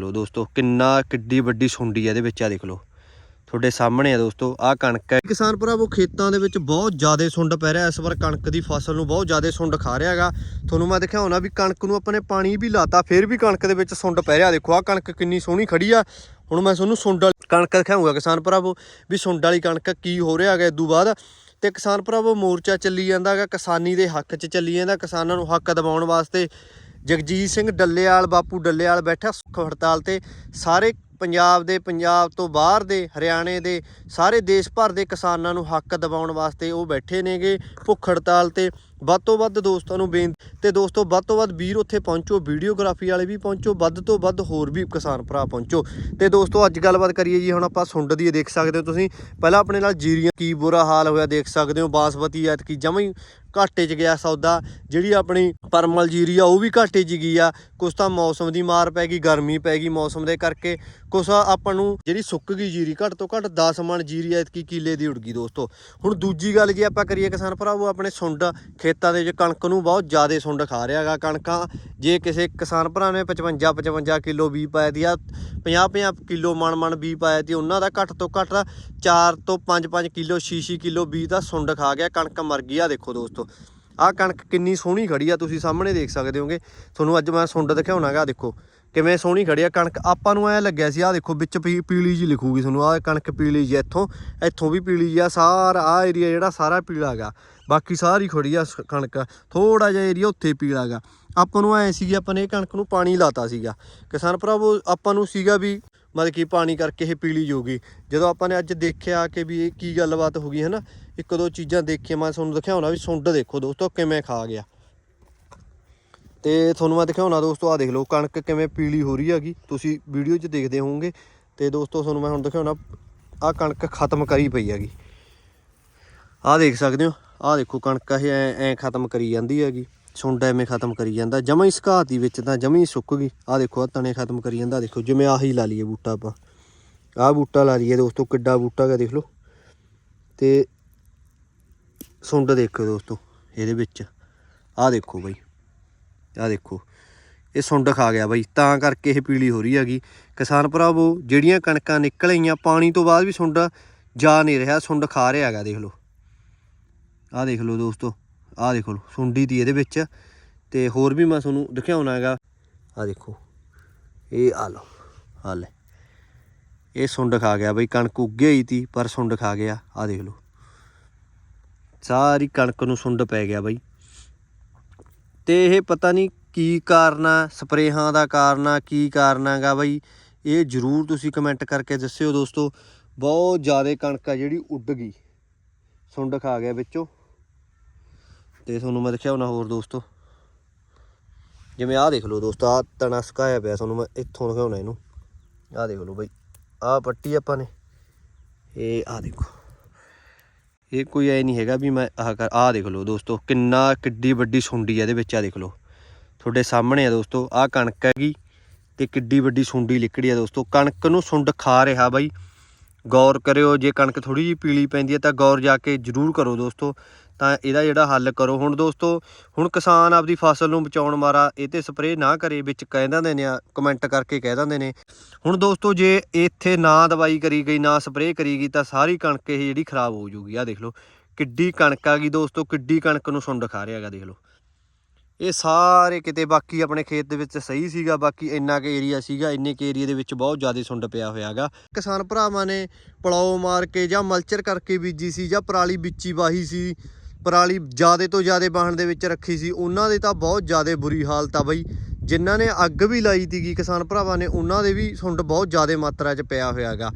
ਲੋ ਦੋਸਤੋ, ਕਿੰਨਾ ਕਿੱਡੀ ਵੱਡੀ ਸੁੰਡੀ ਆ ਇਹਦੇ ਵਿੱਚ, ਆ ਦੇਖ ਲਓ। ਤੁਹਾਡੇ ਸਾਹਮਣੇ ਆ ਦੋਸਤੋ, ਆਹ ਕਣਕ ਹੈ। ਕਿਸਾਨ ਭਰਾਵੋ, ਖੇਤਾਂ ਦੇ ਵਿੱਚ ਬਹੁਤ ਜ਼ਿਆਦਾ ਸੁੰਡ ਪੈ ਰਿਹਾ। ਇਸ ਵਾਰ ਕਣਕ ਦੀ ਫਸਲ ਨੂੰ ਬਹੁਤ ਜ਼ਿਆਦਾ ਸੁੰਡ ਖਾ ਰਿਹਾ ਹੈਗਾ। ਤੁਹਾਨੂੰ ਮੈਂ ਦਿਖਾਉਣਾ ਵੀ ਕਣਕ ਨੂੰ ਆਪਾਂ ਨੇ ਪਾਣੀ ਵੀ ਲਾਤਾ, ਫਿਰ ਵੀ ਕਣਕ ਦੇ ਵਿੱਚ ਸੁੰਡ ਪੈ ਰਿਹਾ। ਦੇਖੋ, ਆਹ ਕਣਕ ਕਿੰਨੀ ਸੋਹਣੀ ਖੜੀ ਆ। ਹੁਣ ਮੈਂ ਤੁਹਾਨੂੰ ਸੁੰਡ ਕਣਕ ਦਿਖਾਊਂਗਾ, ਕਿਸਾਨ ਭਰਾਵੋ, ਵੀ ਸੁੰਡ ਵਾਲੀ ਕਣਕ ਕੀ ਹੋ ਰਿਹਾ ਹੈਗਾ ਇਦੋਂ ਬਾਅਦ। ਤੇ ਕਿਸਾਨ ਭਰਾਵੋ, ਮੋਰਚਾ ਚੱਲੀ ਜਾਂਦਾ ਹੈਗਾ, ਕਿਸਾਨੀ ਦੇ ਹੱਕ 'ਚ ਚੱਲੀ ਜਾਂਦਾ, ਕਿਸਾਨਾਂ ਨੂੰ ਹੱਕ ਦਿਵਾਉਣ ਵਾਸਤੇ। ਜਗਜੀਤ ਸਿੰਘ ਡੱਲੇਵਾਲ, ਬਾਪੂ ਡੱਲੇਵਾਲ ਬੈਠਾ ਸੁੱਖ ਹੜਤਾਲ ਤੇ। ਸਾਰੇ ਪੰਜਾਬ ਦੇ, ਪੰਜਾਬ ਤੋਂ ਬਾਹਰ ਦੇ, ਹਰਿਆਣੇ ਦੇ, ਸਾਰੇ ਦੇਸ਼ ਭਰ ਦੇ ਕਿਸਾਨਾਂ ਨੂੰ ਹੱਕ ਦਿਵਾਉਣ ਵਾਸਤੇ ਉਹ ਬੈਠੇ ਨੇਗੇ ਭੁੱਖ ਹੜਤਾਲ ਤੇ। ਵੱਧ ਤੋਂ ਵੱਧ ਦੋਸਤਾਂ ਨੂੰ ਬੇਨਤੀ ਤੇ ਦੋਸਤੋ ਵੱਧ ਤੋਂ ਵੱਧ ਵੀਰ ਉੱਥੇ ਪਹੁੰਚੋ, ਵੀਡੀਓਗ੍ਰਾਫੀ ਵਾਲੇ ਵੀ ਪਹੁੰਚੋ, ਵੱਧ ਤੋਂ ਵੱਧ ਹੋਰ ਵੀ ਕਿਸਾਨ ਭਰਾ ਪਹੁੰਚੋ। ਤੇ ਦੋਸਤੋ ਅੱਜ ਗੱਲਬਾਤ ਕਰੀਏ ਜੀ, ਹੁਣ ਆਪਾਂ ਸੁੰਡ ਦੀ ਦੇਖ ਸਕਦੇ ਹੋ ਤੁਸੀਂ। ਪਹਿਲਾਂ ਆਪਣੇ ਨਾਲ ਜੀਰੀਆਂ, ਕੀ ਬੁਰਾ ਹਾਲ ਹੋਇਆ ਦੇਖ ਸਕਦੇ ਹੋ, ਬਾਸਮਤੀ ਐਤਕੀ ਜਮਾਂ ਹੀ ਘਾਟੇ 'ਚ ਗਿਆ ਸੌਦਾ, ਜਿਹੜੀ ਆਪਣੀ ਪਰਮਲ ਜੀਰੀ ਆ, ਉਹ ਵੀ ਘਾਟੇ 'ਚ ਗਈ ਆ। ਕੁਛ ਤਾਂ ਮੌਸਮ ਦੀ ਮਾਰ ਪੈ ਗਈ, ਗਰਮੀ ਪੈ ਗਈ ਮੌਸਮ ਦੇ ਕਰਕੇ। ਕੁਛ ਆਪਾਂ ਨੂੰ ਜਿਹੜੀ ਸੁੱਕ ਗਈ ਜੀਰੀ, ਘੱਟ ਤੋਂ ਘੱਟ 10 ਮਣ ਜੀਰੀ ਐਤਕੀ ਕਿੱਲੇ ਦੀ ਉੜ ਗਈ ਦੋਸਤੋ। ਹੁਣ ਦੂਜੀ ਗੱਲ ਜੇ ਆਪਾਂ ਕਰੀਏ ਕਿਸਾਨ ਭਰਾਵੋ, ਆਪਣੇ ਸੁੰਡ ਖੇਤਾਂ ਦੇ ਵਿੱਚ ਕਣਕ ਨੂੰ ਬਹੁਤ ਜ਼ਿਆਦਾ ਸੁੰਡ ਖਾ ਰਿਹਾ ਹੈਗਾ ਕਣਕਾਂ। ਜੇ ਕਿਸੇ ਕਿਸਾਨ ਭਰਾ ਨੇ 55 55 ਕਿਲੋ ਬੀ ਪਾਇਆ ਦੀ ਆ 50 50 ਕਿਲੋ ਮਣ ਮਣ ਬੀ ਪਾਇਆ ਦੀ, ਉਹਨਾਂ ਦਾ ਘੱਟ ਤੋਂ ਘੱਟ 4 ਤੋਂ 5 5 ਕਿਲੋ 6 6 ਕਿਲੋ ਬੀ ਦਾ ਸੁੰਡ ਖਾ ਗਿਆ, ਕਣਕ ਮਰ ਗਈ ਆ ਦੇਖੋ ਦੋਸਤੋ। ਆਹ ਕਣਕ ਕਿੰਨੀ ਸੋਹਣੀ ਖੜੀ ਆ, ਤੁਸੀਂ ਸਾਹਮਣੇ ਦੇਖ ਸਕਦੇ ਹੋਗੇ। ਤੁਹਾਨੂੰ ਅੱਜ ਮੈਂ ਸੁੰਡ ਦਿਖਾਉਣਾਗਾ ਦੇਖੋ ਕਿਵੇਂ ਸੋਹਣੀ ਖੜੀ ਆ। ਕਣਕ ਆਪਾਂ ਨੂੰ ਐ ਲੱਗਿਆ ਸੀ, ਆਹ ਦੇਖੋ ਵਿੱਚ ਪੀ- ਪੀਲੀ ਜੀ ਲਿਖੂਗੀ ਤੁਹਾਨੂੰ, ਆਹ ਕਣਕ ਪੀਲੀ ਜੀ ਇੱਥੋਂ ਇੱਥੋਂ ਵੀ ਪੀਲੀ ਜੀ ਆ, ਸਾਰਾ ਆ ਏਰੀਆ ਜਿਹੜਾ ਸਾਰਾ ਪੀਲਾ ਗਾ। ਬਾਕੀ ਸਾਰੀ ਖੜੀ ਆ ਕਣਕ ਥੋੜਾ ਜਿਹਾ ਏਰੀਆ ਉੱਥੇ ਪੀਲਾ ਗਾ। ਆਪਾਂ ਨੂੰ ਐ ਸੀਗੀ, ਆਪਾਂ ਨੇ ਇਹ ਕਣਕ ਨੂੰ ਪਾਣੀ ਲਾਤਾ ਸੀਗਾ। ਕਿਸਾਨ ਭਰਾਵੋ, ਆਪਾਂ ਨੂੰ ਸੀਗਾ ਵੀ ਮਤਲਬ ਕਿ ਪਾਣੀ ਕਰਕੇ ਇਹ ਪੀਲੀ ਜੋਗੀ। ਜਦੋਂ ਆਪਾਂ ਨੇ ਅੱਜ ਦੇਖਿਆ ਕਿ ਵੀ ਇਹ ਕੀ ਗੱਲਬਾਤ ਹੋ ਗਈ ਹੈ ਨਾ ਇੱਕ ਦੋ ਚੀਜ਼ਾਂ ਦੇਖੀਆਂ, ਮੈਂ ਤੁਹਾਨੂੰ ਦਿਖਾਉਣਾ ਵੀ ਸੁੰਡ ਦੇਖੋ ਦੋਸਤੋ, ਕਿਵੇਂ ਖਾ ਗਿਆ। ਤੇ ਤੁਹਾਨੂੰ ਮੈਂ ਦਿਖਾਉਣਾ ਦੋਸਤੋ ਆ ਦੇਖ ਲਓ, ਕਣਕ ਕਿਵੇਂ ਪੀਲੀ ਹੋ ਰਹੀ ਹੈਗੀ। ਤੁਸੀਂ ਵੀਡੀਓ 'ਚ ਦੇਖਦੇ ਹੋਵੋਗੇ। ਤੇ ਦੋਸਤੋ, ਤੁਹਾਨੂੰ ਮੈਂ ਹੁਣ ਦਿਖਾਉਣਾ ਆ ਕਣਕ ਖਤਮ ਕਰੀ ਪਈ ਹੈਗੀ। ਆਹ ਦੇਖ ਸਕਦੇ ਹੋ, ਆਹ ਦੇਖੋ ਕਣਕ ਇਹ ਐ ਐ ਖਤਮ ਕਰੀ ਜਾਂਦੀ ਹੈਗੀ। ਸੁੰਡ ਐਵੇਂ ਖਤਮ ਕਰੀ ਜਾਂਦਾ, ਜਮਾਂ ਹੀ ਸੁਕਾਤੀ ਵਿੱਚ ਤਾਂ ਜਮਾਂ ਹੀ ਸੁੱਕ ਗਈ। ਆਹ ਦੇਖੋ, ਆਹ ਤਣੇ ਖਤਮ ਕਰੀ ਜਾਂਦਾ, ਦੇਖੋ, ਜਿਵੇਂ ਆਹੀ ਲਾ ਲਈਏ ਬੂਟਾ ਆਪਾਂ। ਆਹ ਬੂਟਾ ਲਾ ਲਈਏ ਦੋਸਤੋ, ਕਿੱਡਾ ਬੂਟਾ ਹੈਗਾ, ਦੇਖ ਲਓ। ਤੇ ਸੁੰਡ ਦੇਖੋ ਦੋਸਤੋ, ਇਹਦੇ ਵਿੱਚ। ਆਹ ਦੇਖੋ ਬਾਈ, ਆਹ ਦੇਖੋ। ਇਹ ਸੁੰਡ ਖਾ ਗਿਆ ਬਾਈ, ਤਾਂ ਕਰਕੇ ਇਹ ਪੀਲੀ ਹੋ ਰਹੀ ਹੈਗੀ। ਕਿਸਾਨ ਭਰਾਵੋ, ਜਿਹੜੀਆਂ ਕਣਕਾਂ ਨਿਕਲ ਆਈਆਂ, ਪਾਣੀ ਤੋਂ ਬਾਅਦ ਵੀ ਸੁੰਡ ਜਾ ਨਹੀਂ ਰਿਹਾ, ਸੁੰਡ ਖਾ ਰਿਹਾ ਹੈਗਾ, ਦੇਖ ਲਓ। ਆਹ ਦੇਖ ਲਓ ਦੋਸਤੋ ਆਹ ਦੇਖ ਲਓ ਸੁੰਡੀ ਦੀ ਇਹਦੇ ਵਿੱਚ ਤੇ ਹੋਰ ਵੀ ਮੈਂ ਤੁਹਾਨੂੰ ਦਿਖਾਉਣਾ ਹੈਗਾ। ਆਹ ਦੇਖੋ, ਇਹ ਆ ਲਓ, ਆ ਲੈ। ਇਹ ਸੁੰਡ ਖਾ ਗਿਆ ਬਈ, ਕਣਕ ਉੱਗੇ ਹੀ ਤੀ, ਪਰ ਸੁੰਡ ਖਾ ਗਿਆ। ਆਹ ਦੇਖ ਲਓ। ਸਾਰੀ ਕਣਕ ਨੂੰ ਸੁੰਡ ਪੈ ਗਿਆ ਬਈ। ਤੇ ਇਹ ਪਤਾ ਨਹੀਂ ਕੀ ਕਾਰਨ ਆ, ਸਪਰੇਹਾਂ ਦਾ ਕਾਰਨ ਆ, ਕੀ ਕਾਰਨ ਹੈਗਾ ਬਈ? ਇਹ ਜਰੂਰ ਤੁਸੀਂ ਕਮੈਂਟ ਕਰਕੇ ਦੱਸਿਓ ਦੋਸਤੋ। ਬਹੁਤ ਜ਼ਿਆਦਾ ਕਣਕ ਆ ਜਿਹੜੀ ਉੱਡ ਗਈ। ਸੁੰਡ ਖਾ ਗਿਆ ਵਿੱਚੋਂ। ਤੇ ਤੁਹਾਨੂੰ ਮੈਂ ਦਿਖਾਉਣਾ ਹੋਰ ਦੋਸਤੋ। ਜਿਵੇਂ ਆਹ ਦੇਖ ਲਓ ਦੋਸਤੋ, ਆਹ ਤਣਾ ਸੁਕਾਇਆ ਪਿਆ ਤੁਹਾਨੂੰ ਮੈਂ ਇੱਥੋਂ ਦਿਖਾਉਣਾ ਇਹਨੂੰ। ਆਹ ਦੇਖ ਲਓ ਬਈ, ਆਹ ਪੱਟੀ ਆਪਾਂ ਨੇ, ਇਹ ਆਹ ਦੇਖੋ। ਇਹ ਕੋਈ ਐ ਨਹੀਂ ਹੈਗਾ ਵੀ ਮੈਂ ਆਹ ਕਰ, ਆਹ ਦੇਖ ਲਓ ਦੋਸਤੋ, ਕਿੰਨਾ ਕਿੱਡੀ ਵੱਡੀ ਸੁੰਡੀ ਆ ਇਹਦੇ ਵਿੱਚ ਆ ਦੇਖ ਲਓ। ਤੁਹਾਡੇ ਸਾਹਮਣੇ ਆ ਦੋਸਤੋ, ਆਹ ਕਣਕ ਹੈਗੀ ਤੇ ਕਿੱਡੀ ਵੱਡੀ ਸੁੰਡੀ ਲਿਕੜੀ ਆ ਦੋਸਤੋ। ਕਣਕ ਨੂੰ ਸੁੰਡ ਖਾ ਰਿਹਾ ਬਾਈ। ਗੌਰ ਕਰਿਓ, ਜੇ ਕਣਕ ਥੋੜੀ ਜਿਹੀ ਪੀਲੀ ਪੈਂਦੀ ਹੈ ਤਾਂ ਗੌਰ ਜਾ ਕੇ ਜ਼ਰੂਰ ਕਰੋ ਦੋਸਤੋ। ਤਾਂ ਇਹਦਾ ਜਿਹੜਾ ਹੱਲ ਕਰੋ। ਹੁਣ ਦੋਸਤੋ, ਹੁਣ ਕਿਸਾਨ ਆਪਦੀ ਫਸਲ ਨੂੰ ਬਚਾਉਣ ਮਾਰਾ ਇਹ ਤੇ ਸਪਰੇਅ ਨਾ ਕਰੇ, ਵਿੱਚ ਕਹਿ ਦਿੰਦੇ ਨੇ ਕਮੈਂਟ ਕਰਕੇ ਕਹਿ ਦਿੰਦੇ ਨੇ। ਹੁਣ ਦੋਸਤੋ, ਜੇ ਇੱਥੇ ਨਾ ਦਵਾਈ ਕਰੀ ਗਈ, ਨਾ ਸਪਰੇਅ ਕਰੀ ਗਈ, ਤਾਂ ਸਾਰੀ ਕਣਕ ਇਹ ਜਿਹੜੀ ਖਰਾਬ ਹੋ ਜੂਗੀ। ਆ ਦੇਖ ਲਓ, ਕਿੱਡੀ ਕਣਕ ਆ ਗਈ ਦੋਸਤੋ, ਕਿੱਡੀ ਕਣਕ ਨੂੰ ਸੁੰਡ ਖਾ ਰਿਹਾ ਹੈਗਾ, ਦੇਖ ਲਓ। ਇਹ ਸਾਰੇ ਕਿਤੇ ਬਾਕੀ ਆਪਣੇ ਖੇਤ ਦੇ ਵਿੱਚ ਸਹੀ ਸੀਗਾ, ਬਾਕੀ ਇੰਨਾ ਕੁ ਏਰੀਆ ਸੀਗਾ, ਇੰਨੇ ਕੁ ਏਰੀਆ ਦੇ ਵਿੱਚ ਬਹੁਤ ਜ਼ਿਆਦਾ ਸੁੰਡ ਪਿਆ ਹੋਇਆ ਹੈਗਾ। ਕਿਸਾਨ ਭਰਾਵਾਂ ਨੇ ਪਲਾਓ ਮਾਰ ਕੇ ਜਾਂ ਮਲਚਰ ਕਰਕੇ ਬੀਜੀ ਸੀ ਜਾਂ ਪਰਾਲੀ ਵਿੱਚੀ ਵਾਹੀ ਸੀ ਪਰਾਲੀ ਜ਼ਿਆਦੇ ਤੋਂ ਜ਼ਿਆਦੇ ਬਾਹਣ ਦੇ ਵਿੱਚ ਰੱਖੀ ਸੀ। ਉਹਨਾਂ ਦੇ ਤਾਂ ਬਹੁਤ ਜ਼ਿਆਦਾ ਬੁਰੀ ਹਾਲਤ ਆ ਬਈ। ਜਿਨ੍ਹਾਂ ਨੇ ਅੱਗ ਵੀ ਲਾਈ ਤੀਗੀ ਕਿਸਾਨ ਭਰਾਵਾਂ ਨੇ, ਉਹਨਾਂ ਦੇ ਵੀ ਸੁੰਡ ਬਹੁਤ ਜ਼ਿਆਦਾ ਮਾਤਰਾ 'ਚ ਪਿਆ ਹੋਇਆਗਾ।